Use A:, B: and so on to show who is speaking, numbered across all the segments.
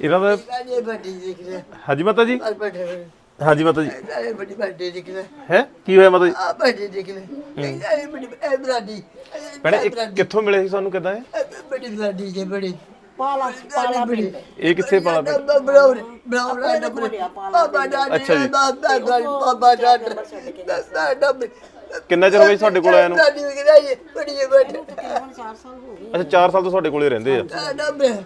A: ਇਹਨਾਂ ਦਾ ਹਾਂਜੀ ਮਾਤਾ ਜੀ। ਹਾਂਜੀ ਮਾਤਾ ਜੀ।
B: ਇਹ ਬੜੀ ਬਾਡੀ ਦਿਖ ਰਿਹਾ
A: ਹੈ? ਕੀ ਹੋਇਆ ਮਾਤਾ ਜੀ?
B: ਇਹ ਇਹ
A: ਭੈਣੇ ਇਹ ਕਿੱਥੋਂ ਮਿਲੇ ਸੀ ਸਾਨੂੰ ਕਿਦਾਂ ਹੈ
B: ਬੜੀ ਬਾਡੀ ਜੇ ਬੜੀ
C: ਪਾਲਾ ਪਾਲਾ
B: ਬੜੀ
A: ਇਹ ਕਿੱਥੇ ਪਾਲਾ ਪਿੰਡ? ਅੱਛਾ ਜੀ।
B: ਬਾਬਾ ਡਾਡੀ ਬਾਬਾ ਡਾਡੀ
A: ਕਿੰਨਾ ਚਿਰ ਹੋ ਗਿਆ ਜੀ ਤੁਹਾਡੇ ਕੋਲ ਆਇਆ ਨੂੰ?
B: ਦਾਦੀ ਵੀ ਬੜੀ ਜੇ ਬੈਠੇ।
C: ਤਕਰੀਬਨ 4 ਸਾਲ ਹੋ ਗਏ।
A: ਅੱਛਾ 4 ਸਾਲ ਤੋਂ ਤੁਹਾਡੇ ਕੋਲੇ ਰਹਿੰਦੇ ਆ।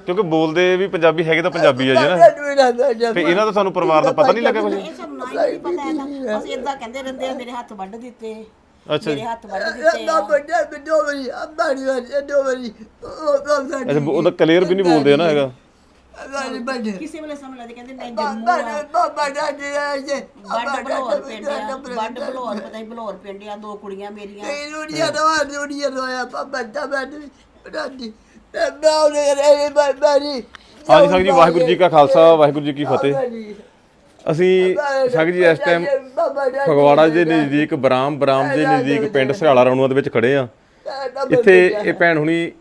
A: ਕਿਉਂਕਿ ਬੋਲਦੇ ਵੀ ਪੰਜਾਬੀ ਹੈਗੇ ਤਾਂ ਪੰਜਾਬੀ ਆ ਜੀ ਨਾ। ਤੇ ਇਹਨਾਂ ਦਾ ਸਾਨੂੰ ਪਰਿਵਾਰ ਦਾ ਪਤਾ ਨਹੀਂ ਲੱਗਾ ਕੁਝ
C: ਇਹ ਸਭ ਨਾ ਹੀ ਨਹੀਂ ਪਤਾ ਹੈਗਾ। ਅਸੀਂ ਇਦਾਂ ਕਹਿੰਦੇ ਰਹਿੰਦੇ ਆ ਮੇਰੇ ਹੱਥ ਵੱਢ ਦਿੱਤੇ।
A: ਅੱਛਾ ਜੀ।
C: ਮੇਰੇ ਹੱਥ ਵੱਢ ਦਿੱਤੇ
B: ਦੋ ਵਰੀ ਬਾੜੀ ਵਾਰੀ ਦੋ ਵਰੀ ਉਹ ਤਾਂ ਸਾਡੀ
A: ਅੱਛਾ ਉਹਦਾ ਕਲੀਅਰ ਵੀ ਨਹੀਂ ਬੋਲਦੇ ਨਾ ਹੈਗਾ।
B: ਬਾੜੀ ਬਾੜੀ
C: ਕਿਸੇ ਵੇਲੇ ਸਮਝ ਲੱਗਦੇ ਕਹਿੰਦੇ ਮੈਂ ਜੰਮੂ
B: ਬਾਬਾ
C: ਆ
B: ਬਾਬਾ ਡਾਡੀ ਆ ਜੇ
C: ਵੱਡ ਬਲੌਰ ਪਿੰਡ ਆ ਵੱਡ ਬਲੌਰ ਪਤਾ ਨਹੀਂ ਬਲੌਰ ਪਿੰਡ ਆ ਦੋ ਕੁੜੀਆਂ ਮੇਰੀਆਂ।
B: ਇਹ ਰੋੜੀਆਂ ਰਵਾ ਰੋੜੀਆਂ ਰੋਇਆ ਬਾਬਾ ਡਾਡੀ ਡਾਡੀ ਬਾਉ ਨੇ ਰੇ ਬਾੜੀ
A: ਹਾਂਜੀ ਸੰਗ ਜੀ ਵਾਹਿਗੁਰੂ ਜੀ ਕਾ ਖਾਲਸਾ ਵਾਹਿਗੁਰੂ ਜੀ ਕੀ ਫਤਿਹ। ਅਸੀਂ ਸੰਗ ਜੀ ਇਸ ਟਾਈਮ ਫਗਵਾੜਾ ਦੇ ਨਜ਼ਦੀਕ ਬਰਾਮ ਬਰਾਮ ਦੇ ਨਜ਼ਦੀਕ ਪਿੰਡ ਸਿਹਾਲਾ ਰਣੂਆ ਦੇ ਵਿੱਚ ਖੜੇ ਆ। ਇੱਥੇ ਇਹ ਭੈਣ ਹੁਣੀ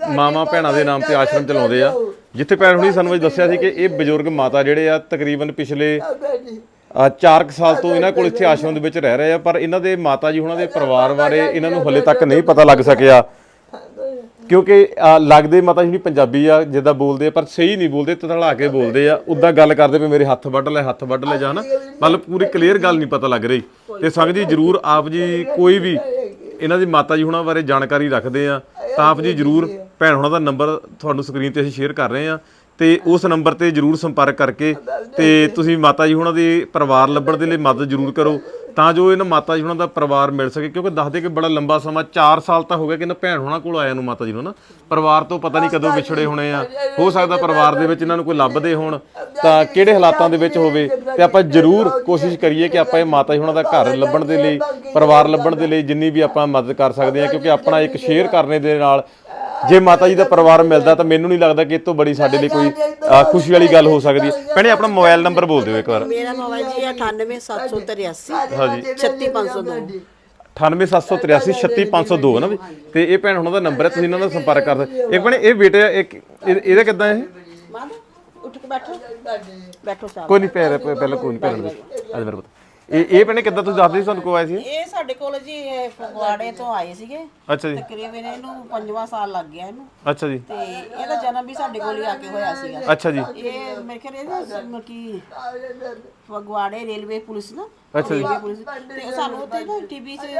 A: ਮਾਮਾ ਭੈਣਾਂ ਦੇ ਨਾਮ ਤੇ ਆਸ਼ਰਮ ਚਲਾਉਂਦੇ ਆ। ਜਿੱਥੇ ਭੈਣ ਹੁਣੀ ਸਾਨੂੰ ਅੱਜ ਦੱਸਿਆ ਸੀ ਕਿ ਇਹ ਬਜ਼ੁਰਗ ਮਾਤਾ ਜਿਹੜੇ ਆ, ਤਕਰੀਬਨ ਪਿਛਲੇ
B: ਬਾੜੀ
A: ਆ 4 ਸਾਲ ਤੋਂ ਇਹਨਾਂ ਕੋਲ ਇੱਥੇ ਆਸ਼ਰਮ ਦੇ ਵਿੱਚ ਰਹਿ ਰਹੇ ਆ, ਪਰ ਇਹਨਾਂ ਦੇ ਮਾਤਾ ਜੀ ਉਹਨਾਂ ਦੇ ਪਰਿਵਾਰ ਬਾਰੇ ਇਹਨਾਂ ਨੂੰ ਹਲੇ ਤੱਕ ਨਹੀਂ ਪਤਾ ਲੱਗ ਸਕਿਆ। ਕਿਉਂਕਿ ਲੱਗਦੇ ਮਾਤਾ ਜੀ ਪੰਜਾਬੀ ਆ, ਜਿੱਦਾਂ ਬੋਲਦੇ ਆ, ਪਰ ਸਹੀ ਨਹੀਂ ਬੋਲਦੇ, ਤਤਲਾ ਕੇ ਬੋਲਦੇ ਆ, ਉਦਾਂ ਗੱਲ ਕਰਦੇ ਵੀ ਮੇਰੇ ਹੱਥ ਵੱਢ ਲੈ, ਹੱਥ ਵੱਢ ਲੈ ਜਾਂ ਨਾ ਮਤਲਬ ਪੂਰੀ ਕਲੀਅਰ ਗੱਲ ਨਹੀਂ ਪਤਾ ਲੱਗ ਰਹੀ। ਤੇ ਸੰਗ ਜੀ ਜਰੂਰ ਆਪ ਜੀ ਕੋਈ ਵੀ ਇਹਨਾਂ ਦੀ ਮਾਤਾ ਜੀ ਹੁਣਾਂ ਬਾਰੇ ਜਾਣਕਾਰੀ ਰੱਖਦੇ ਆ। ਤਾਂ ਆਪ ਜੀ ਜਰੂਰ ਭੈਣ ਹੋਣਾ ਦਾ ਨੰਬਰ ਤੁਹਾਨੂੰ ਸਕਰੀਨ ਤੇ ਅਸੀਂ ਸ਼ੇਅਰ ਕਰ ਰਹੇ ਆ ਤੇ ਉਸ ਨੰਬਰ ਤੇ ਜਰੂਰ ਸੰਪਰਕ ਕਰਕੇ ਤੇ ਤੁਸੀਂ ਮਾਤਾ ਜੀ ਹੁਣਾਂ ਦੇ ਪਰਿਵਾਰ ਲੱਭਣ ਦੇ ਲਈ ਮਦਦ ਜਰੂਰ ਕਰੋ ਤਾਂ ਜੋ ਇਹਨਾਂ ਮਾਤਾ ਜੀ ਹੁਣਾਂ ਦਾ ਪਰਿਵਾਰ ਮਿਲ ਸਕੇ ਕਿਉਂਕਿ ਦੱਸਦੇ ਕਿ ਬੜਾ ਲੰਬਾ ਸਮਾਂ 4 ਸਾਲ ਤਾਂ ਹੋ ਗਿਆ ਕਿ ਇਹਨਾਂ ਭੈਣ ਹੁਣਾਂ ਕੋਲ ਆਇਆ ਨੂੰ ਮਾਤਾ ਜੀ ਨੂੰ ਨਾ। ਪਰਿਵਾਰ ਤੋਂ ਪਤਾ ਨਹੀਂ ਕਦੋਂ ਵਿਛੜੇ ਹੋਣੇ ਆ। ਹੋ ਸਕਦਾ ਪਰਿਵਾਰ ਦੇ ਵਿੱਚ ਇਹਨਾਂ ਨੂੰ ਕੋਈ ਲੱਭਦੇ ਹੋਣ। ਤਾਂ ਕਿਹੜੇ ਹਾਲਾਤਾਂ ਦੇ ਵਿੱਚ ਹੋਵੇ? ਤੇ ਆਪਾਂ ਜਰੂਰ ਕੋਸ਼ਿਸ਼ ਕਰੀਏ ਕਿ ਆਪਾਂ ਇਹ ਮਾਤਾ ਜੀ ਹੁਣਾਂ ਦਾ ਘਰ ਲੱਭਣ ਦੇ ਲਈ ਪਰਿਵਾਰ ਲੱਭਣ ਦੇ ਲਈ ਜਿੰਨੀ ਵੀ ਆਪਾਂ ਮਦਦ ਕਰ ਸਕਦੇ ਹਾਂ ਕਿਉਂਕਿ ਆਪਣਾ ਇੱਕ ਸ਼ੇਅਰ ਕਰਨੇ ਦੇ ਨਾਲ ਜੇ ਮਾਤਾ ਜੀ ਦਾ ਪਰਿਵਾਰ ਮਿਲਦਾ ਤਾਂ ਮੈਨੂੰ ਨਹੀਂ ਲੱਗਦਾ ਕਿ ਇਹ ਤੋਂ ਬੜੀ ਸਾਡੇ ਲਈ ਕੋਈ ਅ, ਖੁਸ਼ੀ ਵਾਲੀ ਗੱਲ ਹੋ ਸਕਦੀ। ਹੈ ਭੈਣੇ ਆਪਣਾ ਮੋਬਾਈਲ ਨੰਬਰ ਬੋਲ ਦਿਓ ਇੱਕ ਵਾਰ।
C: ਮੇਰਾ ਮੋਬਾਈਲ ਜੀ 98783
A: ਹਾਂਜੀ।
C: 36502
A: 98783 36502 ਨਾ ਵੀ? ਤੇ ਇਹ ਭੈਣ ਹੁਣਾਂ ਦਾ ਨੰਬਰ ਹੈ ਤੁਸੀਂ ਇਹਨਾਂ ਨਾਲ ਸੰਪਰਕ ਕਰ ਸਕਦੇ ਇੱਕ ਭੈਣੇ ਇਹ ਬੇਟੇ ਇੱਕ ਇਹ- ਇਹਦਾ ਕਿੱਦਾਂ ਇਹ?
C: ਮਾਂ ਉੱਠ ਕੇ ਬੈਠੋ। ਬੈਠੋ ਸਾਹਿਬ।
A: ਕੋਈ ਨਹੀਂ ਪੈਰ ਪਹਿਲਾਂ ਕੋਈ ਨਹੀਂ ਪੈਰ ਅੱਜ ਮੇਰੇ ਪੁੱਤ। ਇਹ ਇਹ ਭੈਣੇ ਕਿੱਦਾਂ ਤੁਸੀਂ ਦੱਸਦੇ ਸੀ ਤੁਹਾਨੂੰ ਕੋ ਆਏ ਸੀ?
C: ਇਹ ਸਾਡੇ ਕੋਲ ਜੀ ਇਹ ਫਗਵਾੜੇ ਤੋਂ ਆਏ ਸੀਗੇ।
A: ਅੱਛਾ ਜੀ।
C: ਤਕਰੀਬਨ ਇਹਨੂੰ ਪੰਜਵਾਂ ਸਾਲ ਲੱਗ ਗਿਆ ਇਹਨੂੰ।
A: ਅੱਛਾ ਜੀ।
C: ਤੇ ਇਹਦਾ ਜਨਮ ਵੀ ਸਾਡੇ ਕੋਲ ਹੀ ਆ ਕੇ ਹੋਇਆ ਸੀਗਾ।
A: ਅੱਛਾ ਜੀ।
C: ਇਹ ਮੇਰੇ ਖਿਆਲ ਇਹਦਾ ਮਤਲਬ ਕਿ ਫਗਵਾੜੇ ਰੇਲਵੇ ਪੁਲਿਸ ਨਾ
A: ਅੱਛਾ ਜੀ।
C: ਪੁਲਿਸ ਤੇ ਸਾਨੂੰ ਉੱਥੇ ਨਾ ਟੀਵੀ 'ਚ ਕਿ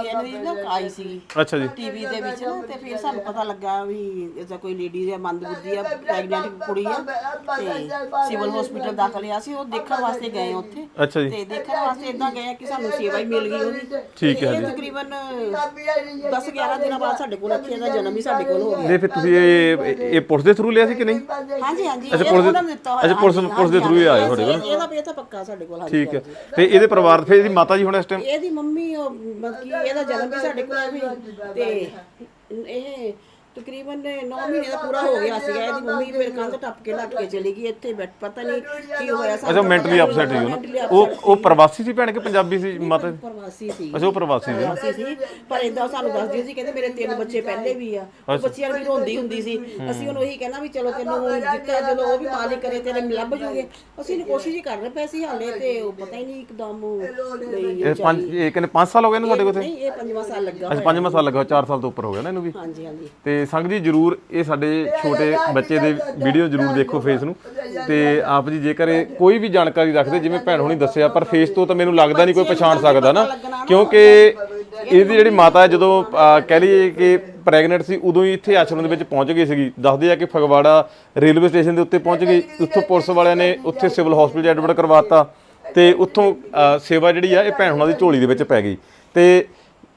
C: ਇਹਨਾਂ ਦੀ ਨਾ ਆਈ ਸੀਗੀ।
A: ਅੱਛਾ ਜੀ।
C: ਟੀਵੀ ਦੇ ਵਿੱਚ ਨਾ ਤੇ ਫਿਰ ਸਾਨੂੰ ਪਤਾ ਲੱਗਾ ਵੀ ਇਹਦਾ ਕੋਈ ਲੇਡੀ ਹੈ ਮੰਦਬੁੱਧੀ ਆ ਪ੍ਰੈਗਨੈਂਟ ਕੁੜੀ ਆ ਤੇ ਸਿਵਲ ਹਸਪੀਟਲ ਦਾਖਲ ਆ। ਸੀ ਉਹ ਦੇਖਣ ਵਾਸਤੇ ਗਏ ਉੱਥੇ।
A: ਅੱਛਾ ਜੀ।
C: ਤੇ ਦੇਖਣ ਵਾਸਤੇ ਇਦਾਂ ਗਏ ਕਿ ਸਾਨੂੰ ਸੇਵਾ ਹੀ ਮਿਲ ਗਈ ਉਹਦੀ।
A: ਠੀਕ ਹੈ
C: ਇਹ ਤਕਰੀਬਨ 10 11 ਦਿਨਾਂ ਬਾਅਦ ਸਾਡੇ ਕੋਲ ਇੱਥੇ ਇਹਦਾ ਜਨਮ ਹੀ ਸਾਡੇ ਕੋਲ ਹੋ ਗਿਆ।
A: ਨਹੀਂ ਫਿਰ ਤੁਸੀਂ ਇਹ ਇਹ- ਪੁਲਿਸ ਦੇ ਥਰੂ ਲਿਆ ਸੀ ਕਿ ਨਹੀਂ?
C: ਹਾਂਜੀ ਹਾਂਜੀ
A: ਅੱਛਾ, ਪੁਲਿਸ ਦੇ- ਅੱਛਾ, ਪੁਲਿਸ-
C: ਹਾਂਜੀ,
A: ਪੁਲਿਸ ਦੇ through ਹੀ ਆਏ ਤੁਹਾਡੇ ਕੋਲ।
C: ਇਹਦਾ ਇਹ ਤਾਂ ਪੱਕਾ ਸਾਡੇ ਕੋਲ ਹਾਂਜੀ
A: ਠੀਕ ਹੈ। ਤੇ ਇਹਦੇ ਪਰਿਵਾਰ ਫਿਰ ਇਹਦੀ ਮਾਤਾ ਜੀ ਹੁਣ ਇਸ ਟਾਈਮ
C: ਇਹਦੀ ਮੰਮੀ ਉਹ ਮਤਲਬ ਕਿ ਇਹਦਾ ਜਨਮ ਵੀ ਸਾਡੇ ਕੋਲ ਵੀ, ਤੇ ਇਹ ਤਕਰੀਬਨ 9 ਮਹੀਨੇ ਦਾ ਪੂਰਾ ਹੋ ਗਿਆ ਸੀਗਾ ਇਹਦੀ ਮੰਮੀ ਫਿਰ ਕੰਧ ਟੱਪ ਕੇ ਲੱਟ ਕੇ ਚਲੀ ਗਈ ਇੱਥੇ ਬੈਠ ਪਤਾ ਨਹੀਂ ਕੀ ਹੋਇਆ
A: ਅੱਛਾ ਮੈਂਟਲੀ ਅਪਸੈਟ ਸੀ ਉਹ ਨਾ ਉਹ ਉਹ ਪ੍ਰਵਾਸੀ ਸੀ ਭੈਣ ਕਿ ਪੰਜਾਬੀ ਸੀ ਮਾਤਾ ਜੀ?
C: ਪ੍ਰਵਾਸੀ ਸੀ।
A: ਅੱਛਾ ਉਹ ਪ੍ਰਵਾਸੀ ਸੀ
C: ਸੀ ਪਰ ਇਦਾਂ ਸਾਨੂੰ ਦੱਸਦੀ ਸੀ ਕਹਿੰਦੇ ਮੇਰੇ ਤਿੰਨ ਬੱਚੇ ਪਹਿਲੇ ਵੀ ਆ। ਉਹ ਬੱਚਿਆਂ ਨੂੰ ਵੀ ਰੋਂਦੀ ਹੁੰਦੀ ਸੀ। ਅਸੀਂ ਉਹਨੂੰ ਇਹੀ ਕਹਿਣਾ ਵੀ ਚਲੋ ਤੈਨੂੰ ਹੁਣ ਜਿੱਤਾ ਜਦੋਂ ਉਹ ਵੀ ਮਾਲਿਕ ਕਰੇ ਤੇਰੇ ਲੱਭ ਜੂਗੇ। ਅਸੀਂ ਨੇ ਕੋਸ਼ਿਸ਼ ਹੀ ਕਰ ਰਹੇ ਪਏ ਸੀ ਹਾਲੇ ਤੇ ਉਹ ਪਤਾ ਹੀ ਨਹੀਂ ਇੱਕਦਮ
A: ਇਹ ਪੰਜ ਇਹ ਕਹਿੰਦੇ 5 ਸਾਲ ਹੋ ਗਏ ਨੇ ਸਾਡੇ ਕੋਲ ਇੱਥੇ?
C: ਨਹੀਂ ਇਹ ਪੰਜਵਾਂ ਸਾਲ ਲੱਗਾ
A: ਅੱਛਾ ਪੰਜਵਾਂ ਸਾਲ ਲੱਗਾ 4 ਸਾਲ ਤੋਂ ਉੱਪਰ ਹੋ ਗਿਆ ਨਾ ਇਹਨੂੰ ਵੀ?
C: ਹਾਂਜੀ ਹਾਂਜੀ।
A: ਤੇ ਸੰਗ ਜੀ, ਜਰੂਰ ਇਹ ਸਾਡੇ ਛੋਟੇ ਬੱਚੇ ਦੇ ਵੀਡੀਓ ਜਰੂਰ ਦੇਖੋ ਫੇਸ ਨੂੰ। ਤੇ ਆਪ ਜੀ, ਜੇਕਰ ਇਹ ਕੋਈ ਵੀ ਜਾਣਕਾਰੀ ਰੱਖਦੇ, ਜਿਵੇਂ ਭੈਣ ਹੋਣੀ ਦੱਸਿਆ, ਪਰ ਫੇਸ ਤੋਂ ਤਾਂ ਮੈਨੂੰ ਲੱਗਦਾ ਨਹੀਂ ਕੋਈ ਪਛਾਣ ਸਕਦਾ ਨਾ, ਕਿਉਂਕਿ ਇਹਦੀ ਜਿਹੜੀ ਮਾਤਾ ਹੈ, ਜਦੋਂ ਕਹਿ ਲਈਏ ਕਿ ਪ੍ਰੈਗਨੈਂਟ ਸੀ, ਉਦੋਂ ਹੀ ਇੱਥੇ ਆਸ਼ਰਮ ਦੇ ਵਿੱਚ ਪਹੁੰਚ ਗਈ ਸੀਗੀ। ਦੱਸਦੇ ਆ ਕਿ ਫਗਵਾੜਾ ਰੇਲਵੇ ਸਟੇਸ਼ਨ ਦੇ ਉੱਤੇ ਪਹੁੰਚ ਗਈ। ਉੱਥੋਂ ਪੁਲਿਸ ਵਾਲਿਆਂ ਨੇ ਉੱਥੇ ਸਿਵਲ ਹਸਪੀਟਲ ਐਡਮਿਟ ਕਰਵਾਤਾ ਤੇ ਉੱਥੋਂ ਸੇਵਾ ਜਿਹੜੀ ਆ, ਇਹ ਭੈਣ ਹੋਣਾ ਦੀ ਝੋਲੀ ਦੇ ਵਿੱਚ ਪੈ ਗਈ। ਤੇ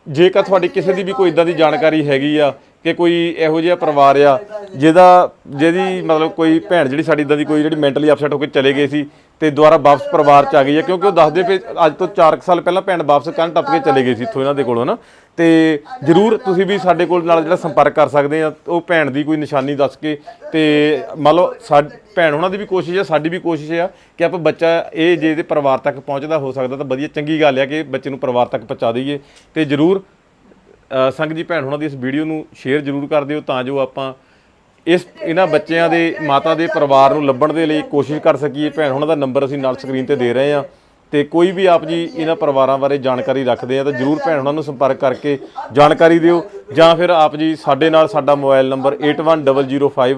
A: ਜੇਕਰ ਤੁਹਾਡੀ ਕਿਸੇ ਦੀ ਵੀ ਕੋਈ ਇਦਾਂ ਦੀ ਜਾਣਕਾਰੀ ਹੈਗੀ ਆ ਕਿ ਕੋਈ ਇਹੋ ਜਿਹਾ ਪਰਿਵਾਰ ਆ ਜਿਹਦਾ ਜਿਹਦੀ ਮਤਲਬ ਕੋਈ ਭੈਣ ਜਿਹੜੀ ਸਾਡੀ ਇਦਾਂ ਦੀ ਕੋਈ ਜਿਹੜੀ ਮੈਂਟਲੀ ਅਪਸੈਟ ਹੋ ਕੇ ਚਲੇ ਗਏ ਸੀ ਤੇ ਦੁਬਾਰਾ ਵਾਪਸ ਪਰਿਵਾਰ ਚ ਆ ਗਈ ਹੈ ਕਿਉਂਕਿ ਉਹ ਦੱਸਦੇ ਪਏ ਅੱਜ ਤੋਂ 4 ਸਾਲ ਪਹਿਲਾਂ ਭੈਣ ਵਾਪਸ ਕੰਨ ਟੱਪ ਕੇ ਚਲੇ ਗਏ ਸੀ ਇੱਥੋਂ ਇਹਨਾਂ ਦੇ ਕੋਲੋਂ ਨਾ ਤੇ ਜਰੂਰ ਤੁਸੀਂ ਵੀ ਸਾਡੇ ਕੋਲ ਨਾਲ ਜਿਹੜਾ ਸੰਪਰਕ ਕਰ ਸਕਦੇ ਆ, ਉਹ ਭੈਣ ਦੀ ਕੋਈ ਨਿਸ਼ਾਨੀ ਦੱਸ ਕੇ ਤੇ ਮੰਨ ਲਓ ਸਾਡ ਭੈਣ ਉਹਨਾਂ ਦੀ ਵੀ ਕੋਸ਼ਿਸ਼ ਹੈ ਸਾਡੀ ਵੀ ਕੋਸ਼ਿਸ਼ ਹੈ ਕਿ ਆਪਾਂ ਬੱਚਾ ਇਹ ਜੇ ਇਹਦੇ ਪਰਿਵਾਰ ਤੱਕ ਪਹੁੰਚਦਾ ਹੋ ਸਕਦਾ ਤਾਂ ਵਧੀਆ ਚੰਗੀ ਗੱਲ ਹੈ ਕਿ ਬੱਚੇ ਨੂੰ ਪਰਿਵਾਰ ਤੱਕ ਪਹੁੰਚਾ ਦਈਏ ਤੇ ਜਰੂਰ ਸੰਗ ਜੀ ਭੈਣ ਹੁਣਾਂ ਦੀ ਇਸ ਵੀਡੀਓ ਨੂੰ ਸ਼ੇਅਰ ਜਰੂਰ ਕਰ ਦਿਓ ਤਾਂ ਜੋ ਆਪਾਂ ਇਸ ਇਹਨਾਂ ਬੱਚਿਆਂ ਦੇ ਮਾਤਾ ਦੇ ਪਰਿਵਾਰ ਨੂੰ ਲੱਭਣ ਦੇ ਲਈ ਕੋਸ਼ਿਸ਼ ਕਰ ਸਕੀਏ। ਭੈਣ ਉਹਨਾਂ ਦਾ ਨੰਬਰ ਅਸੀਂ ਨਾਲ ਸਕਰੀਨ ਤੇ ਦੇ ਰਹੇ ਹਾਂ ਤੇ ਕੋਈ ਵੀ ਆਪ ਜੀ ਇਹਨਾਂ ਪਰਿਵਾਰਾਂ ਬਾਰੇ ਜਾਣਕਾਰੀ ਰੱਖਦੇ ਆ ਤਾਂ ਜਰੂਰ ਭੈਣ ਉਹਨਾਂ ਨੂੰ ਸੰਪਰਕ ਕਰਕੇ ਜਾਣਕਾਰੀ ਦਿਓ ਜਾਂ ਫਿਰ ਆਪ ਜੀ ਸਾਡੇ ਨਾਲ ਸਾਡਾ ਮੋਬਾਈਲ ਨੰਬਰ 81005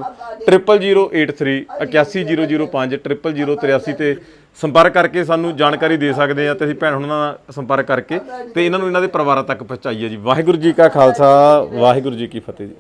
A: 00083 81005 00083 ਤੇ ਸੰਪਰਕ ਕਰਕੇ ਸਾਨੂੰ ਜਾਣਕਾਰੀ ਦੇ ਸਕਦੇ ਆ ਤੇ ਅਸੀਂ ਭੈਣ ਉਹਨਾਂ ਨਾਲ ਸੰਪਰਕ ਕਰਕੇ ਤੇ ਇਹਨਾਂ ਨੂੰ ਇਹਨਾਂ ਦੇ ਪਰਿਵਾਰਾਂ ਤੱਕ ਪਹੁੰਚਾਈਏ ਜੀ। ਵਾਹਿਗੁਰੂ ਜੀ ਕਾ ਖਾਲਸਾ, ਵਾਹਿਗੁਰੂ ਜੀ ਕੀ ਫਤਿਹ ਜੀ।